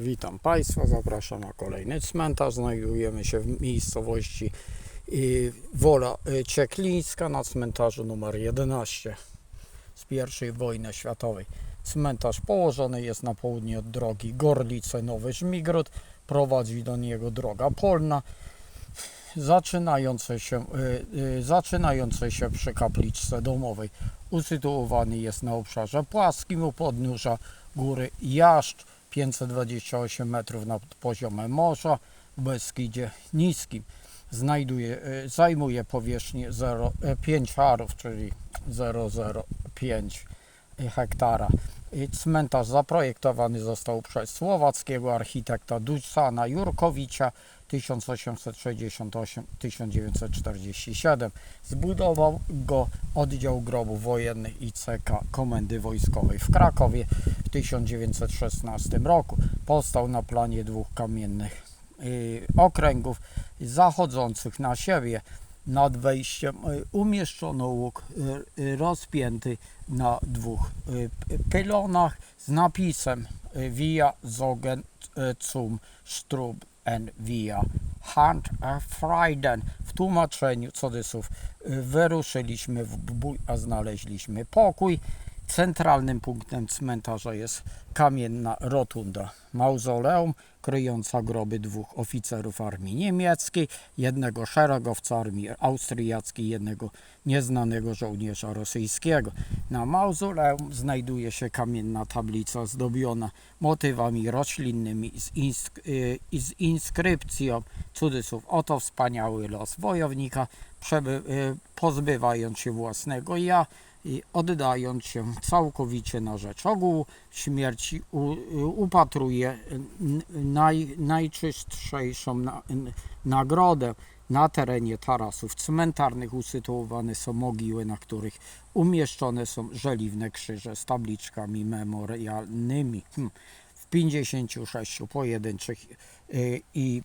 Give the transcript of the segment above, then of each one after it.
Witam Państwa, zapraszam na kolejny cmentarz. Znajdujemy się w miejscowości y, Wola y, Cieklińska na cmentarzu numer 11 z I wojny światowej. Cmentarz położony jest na południe od drogi Gorlice-Nowy Żmigród. Prowadzi do niego droga polna zaczynające się, y, zaczynające się przy kapliczce domowej. Usytuowany jest na obszarze płaskim u podnóża góry Jaszcz 528 metrów nad poziomem morza w Beskidzie Niskim. Znajduje, y, zajmuje powierzchnię 0,5 arów, czyli 0,05 hektara. Y, Cmentarz zaprojektowany został przez słowackiego architekta Duszana Jurkowicza 1868-1947. Zbudował go oddział grobów wojennych ICK Komendy Wojskowej w Krakowie w 1916 roku. Powstał na planie dwóch kamiennych y, okręgów zachodzących na siebie. Nad wejściem y, umieszczono łuk y, rozpięty na dwóch pylonach z napisem Via Zogen zum Strub en Via Hand Freiden. W tłumaczeniu cudzysłów y, wyruszyliśmy w bój, a znaleźliśmy pokój. Centralnym punktem cmentarza jest kamienna rotunda, mauzoleum kryjąca groby dwóch oficerów armii niemieckiej, jednego szeregowca armii austriackiej, jednego nieznanego żołnierza rosyjskiego. Na mauzoleum znajduje się kamienna tablica zdobiona motywami roślinnymi z, insk- y, z inskrypcją cudzysłów oto wspaniały los wojownika, y, pozbywając się własnego ja, i oddając się całkowicie na rzecz ogółu, śmierci u, y, upatruje naj, na, nagrodę. Na terenie tarasów cmentarnych usytuowane są mogiły, na których umieszczone są żeliwne krzyże z tabliczkami memorialnymi. Hm. W 56 pojedynczych y, i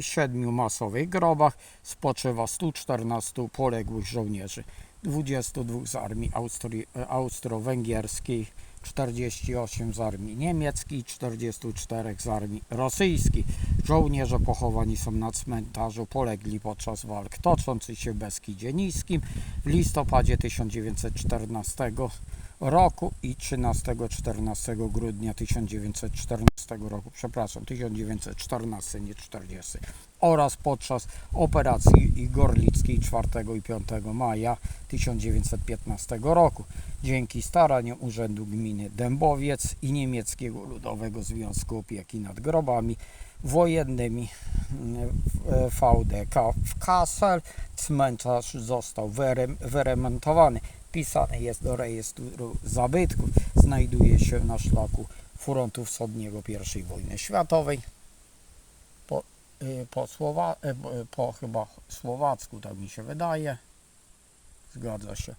7 masowych grobach spoczywa 114 poległych żołnierzy. 22 z armii Austrii, austro-węgierskiej, 48 z armii niemieckiej, 44 z armii rosyjskiej. Żołnierze pochowani są na cmentarzu, polegli podczas walk toczących się w Beskidzie Niskim w listopadzie 1914 roku i 13-14 grudnia 1914 roku, przepraszam, 1914, nie 40 oraz podczas operacji Gorlickiej 4 i 5 maja 1915 roku. Dzięki staraniom Urzędu Gminy Dębowiec i Niemieckiego Ludowego Związku Opieki nad Grobami Wojennymi mm, w- VDK w Kassel cmentarz został wyrem- wyremontowany. Wpisany jest do rejestru zabytków. Znajduje się na szlaku frontu wschodniego I wojny światowej y, po, Słowa, y, po- y, po chyba słowacku, tak mi się wydaje. Zgadza się.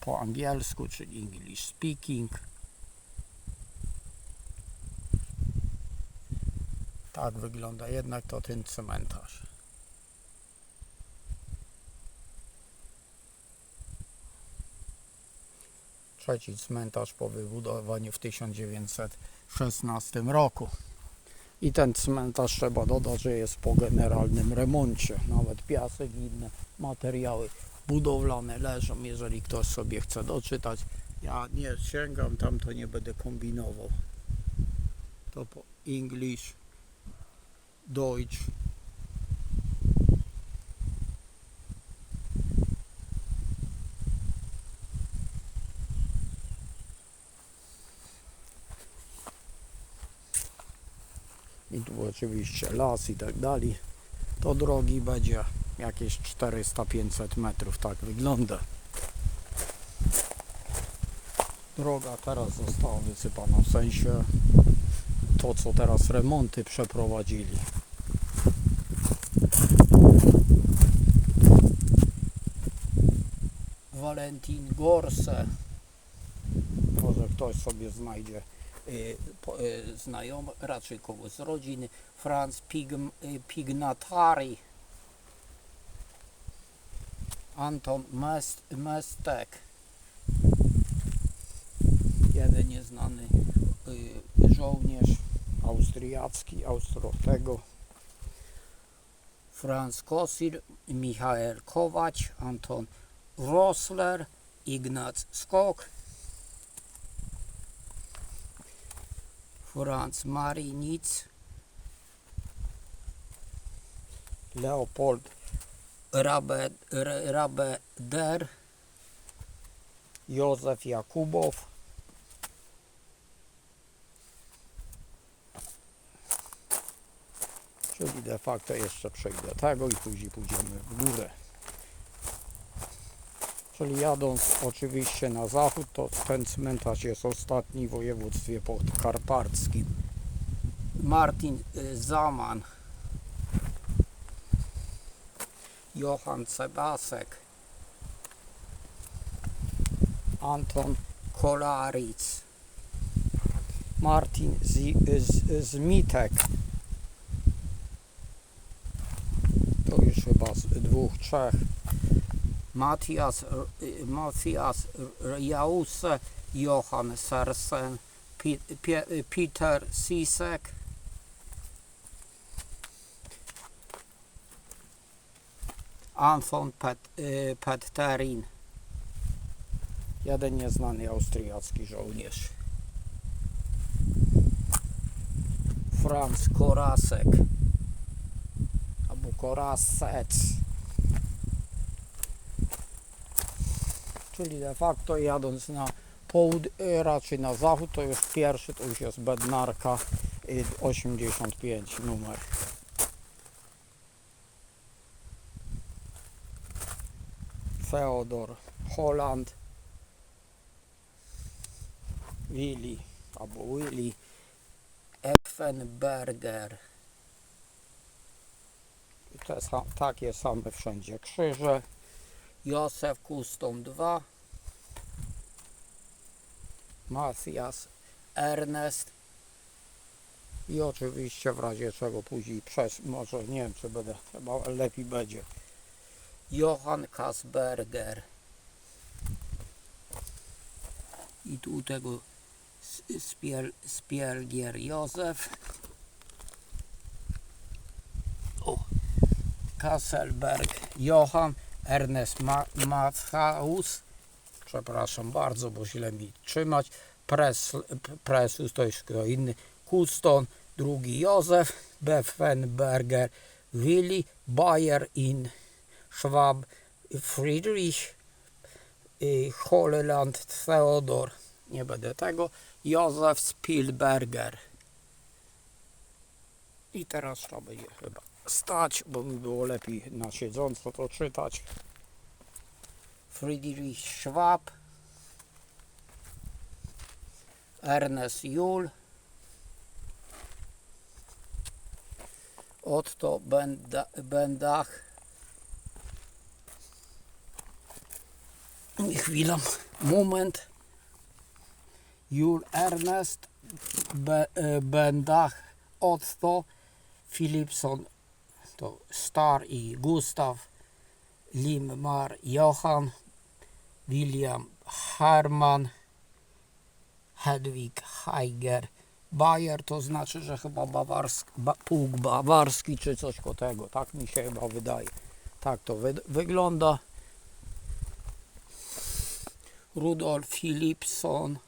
Po angielsku, czyli English speaking. Tak wygląda jednak to ten cmentarz. Trzeci cmentarz po wybudowaniu w 1916 roku. I ten cmentarz trzeba dodać, że jest po generalnym remoncie. Nawet piasek i inne materiały budowlane leżą. Jeżeli ktoś sobie chce doczytać, ja nie sięgam tam, to nie będę kombinował. To po English, Deutsch. i tu oczywiście las i tak dalej, to drogi będzie jakieś 400-500 metrów, tak wygląda. Droga teraz została wysypana, w sensie to co teraz remonty przeprowadzili. Valentin Gorse. Może ktoś sobie znajdzie znajomy, raczej kogoś z rodziny, Franz y, Pignatari, Anton Mest, Mestek, jeden nieznany y, żołnierz, austriacki, Austrotego. Franz Kosir, Michael Kowacz, Anton Rosler, Ignac Skok, Franz Marinic, Leopold. Rabe, R- Rabeder, Józef Jakubow, czyli de facto jeszcze przejdę tego i później pójdziemy w górę. Czyli jadąc oczywiście na zachód, to ten cmentarz jest ostatni w województwie podkarpackim. Martin y, Zaman, Johann Sebasek, Anton Kolaric, Martin Z- Zmitek. To już chyba z dwóch, trzech. Matthias, y, Matthias Jause, Johann Sersen, y, Peter Sisek, Anton Pet, y, Petterin, jeden nieznany austriacki żołnierz. Franz Korasek albo Korasec. Czyli de facto jadąc na południe, raczej na zachód, to już pierwszy to już jest Bednarka y, 85 numer. Feodor Holland. Willy albo Willy Effenberger. Te takie same wszędzie krzyże Józef Kustom 2 Matthias Ernest i oczywiście w razie czego później przez, może nie wiem czy będę, chyba lepiej będzie. Johann Kasberger. I tu tego Spiel, Spielgier Józef. O, Kasselberg Johann Ernest Ma przepraszam bardzo, bo źle mi trzymać. Pres, Presus to jest kto inny. Kuston, drugi Józef. Beffenberger Willi. Bayer in Schwab Friedrich y, Holland Theodor. Nie będę tego. Józef Spielberger i teraz trzeba będzie chyba stać, bo mi było lepiej na siedząco to czytać. Friedrich Schwab Ernest Jul Otto Benda, Bendach. Chwila, moment. Jul Ernest e, Bendach Otto Philipson to Star i Gustav Limar Johan William Herman Hedwig Heiger Bayer to znaczy, że chyba bawarski, ba, bawarski czy coś ko tego, tak mi się chyba wydaje. Tak to wy, wygląda. Rudolf Philipson,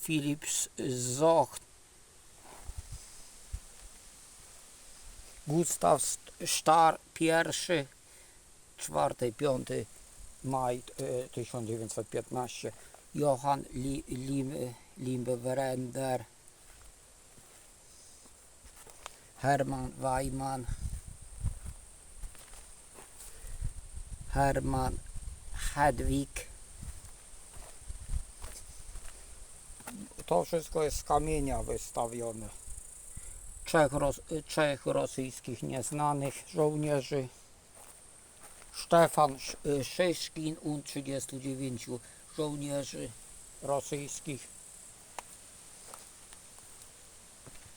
Philips Zoch, Gustav St- Star pierwszy, 4-5 maj e, 1915, Johann Li, Lim, Limberender, Hermann Weimann, Hermann Hedwig. To wszystko jest z kamienia wystawione. Trzech, ros, trzech rosyjskich nieznanych żołnierzy. Stefan y, Szyszkin und 39 żołnierzy rosyjskich.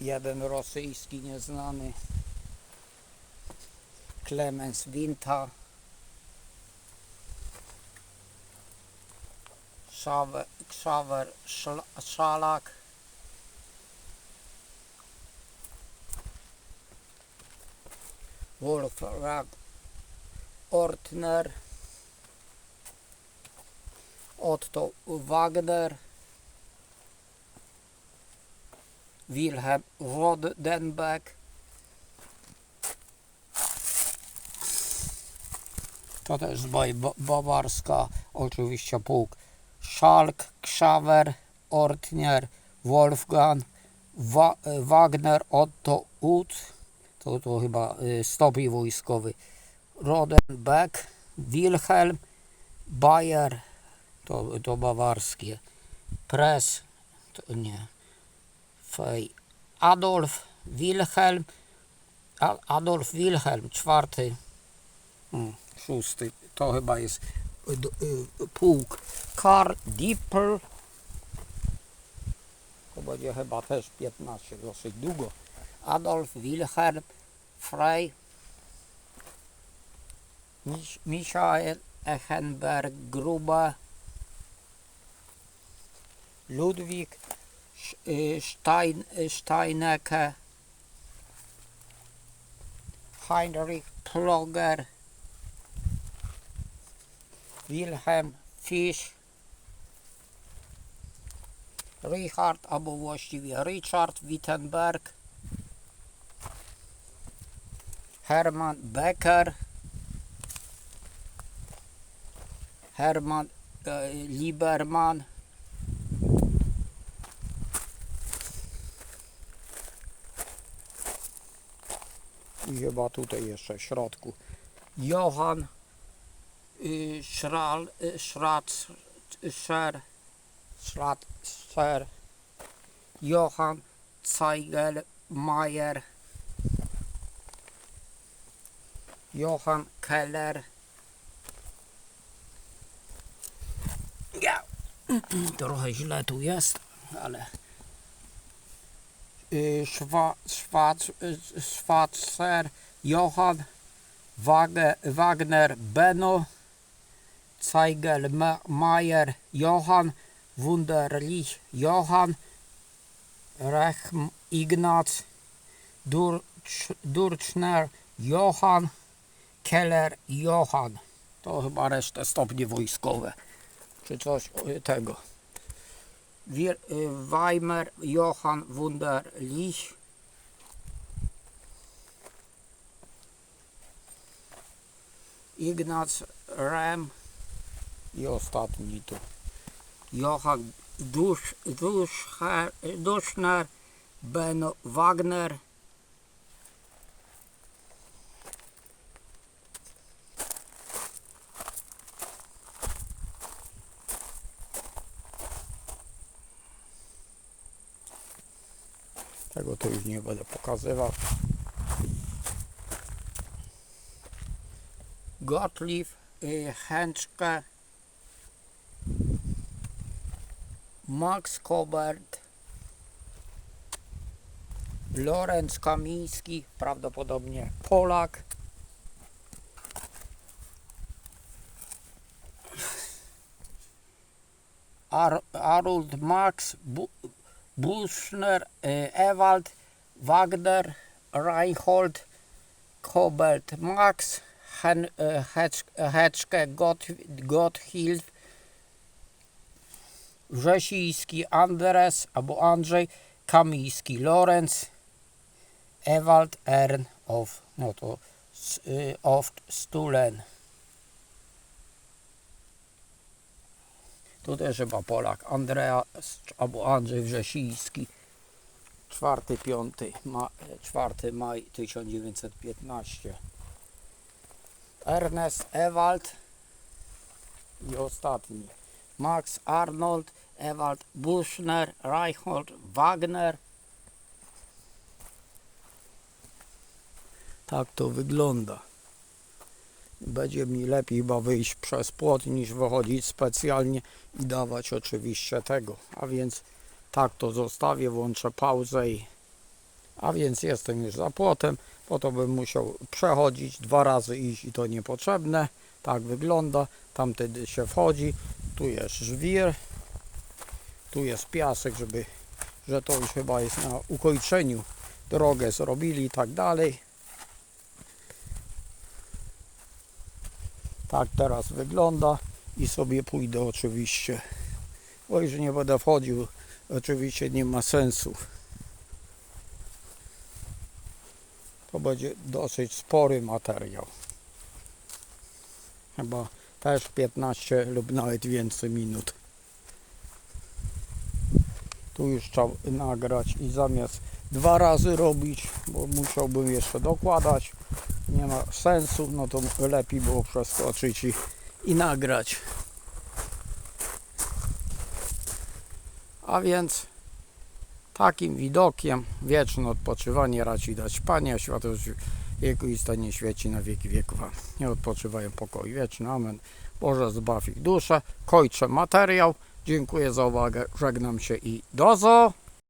Jeden rosyjski nieznany. Klemens Winta. Szawer, Szawer Szalak. Wolfgang Ortner, Otto Wagner, Wilhelm Rodenbeck. To też z bawarska, oczywiście pułk. Schalk, Krzawer, Ortner, Wolfgang, Wa- Wagner, Otto Ut, to, to chyba y, stopień wojskowy, Rodenbeck, Wilhelm, Bayer, to, to bawarskie, Press, to nie, Fej, Adolf, Wilhelm, Adolf Wilhelm, czwarty, mm, szósty, to chyba jest y, y, pułk, Karl Dippel, to będzie chyba też 15, dosyć długo. Adolf Wilhelm Frey, Mich- Michael Echenberg Gruber, Ludwig y, Stein, y, Steinecke, Heinrich Plogger, Wilhelm Fisch, Richard, albo właściwie Richard Wittenberg, Hermann Becker, Hermann e, Lieberman, i chyba tutaj jeszcze w środku. Johann y, Schral, y, Schratzer, Schratzer, Johann Zeigelmeier, Johann Keller. Ja. Trochę źle tu jest, ale y, Szwa, Szwac, y, Schwarzer, Johann Wage, Wagner, Benno, Zeigelmeier, Johann, Wunderlich, Johann, Rechm, Ignaz, Durch, Durchner, Johann, Keller, Johann. To chyba resztę stopnie wojskowe, czy coś tego. Wir, y, Weimer, Johann, Wunderlich, Ignaz Rem i ostatni tu. Johann Dusz, Duszcher, Duszner, Benno Wagner, Tego to już nie będę pokazywał. Gottlieb y, Henschke, Max Kobert, Lorenz Kamiński, prawdopodobnie Polak. Ar Harold Max Bu Buschner, y, Ewald, Wagner, Reinhold, Kobelt Max, e, Hecz, Heczkę, Gott, Gotthilf, Wrzesiński, Andres albo Andrzej, Kamiński, Lorenz, Ewald, Ern of, no to y, of Stulen. Tu też chyba Polak, Andrea albo Andrzej Wrzesiński. 4-5 ma, 4 maj 1915. Ernest Ewald i ostatni Max Arnold, Ewald Buschner, Reinhold Wagner. Tak to wygląda. Będzie mi lepiej chyba wyjść przez płot niż wychodzić specjalnie i dawać oczywiście tego. A więc tak to zostawię, włączę pauzę i a więc jestem już za płotem, po to bym musiał przechodzić, dwa razy iść i to niepotrzebne. Tak wygląda, tamtędy się wchodzi, tu jest żwir, tu jest piasek, żeby, że to już chyba jest na ukończeniu drogę zrobili i tak dalej. Tak teraz wygląda i sobie pójdę oczywiście. Bo już nie będę wchodził, oczywiście nie ma sensu. To będzie dosyć spory materiał. Chyba też 15 lub nawet więcej minut. Tu już trzeba nagrać i zamiast dwa razy robić, bo musiałbym jeszcze dokładać, nie ma sensu, no to lepiej było przeskoczyć i, i nagrać. A więc takim widokiem wieczne odpoczywanie raci dać Panie, a światłość wieku i świeci na wieki wieków. Nie odpoczywają pokój wieczny. Amen. Boże zbaw ich duszę. Kończę materiał. Dziękuję za uwagę. Żegnam się i do zo.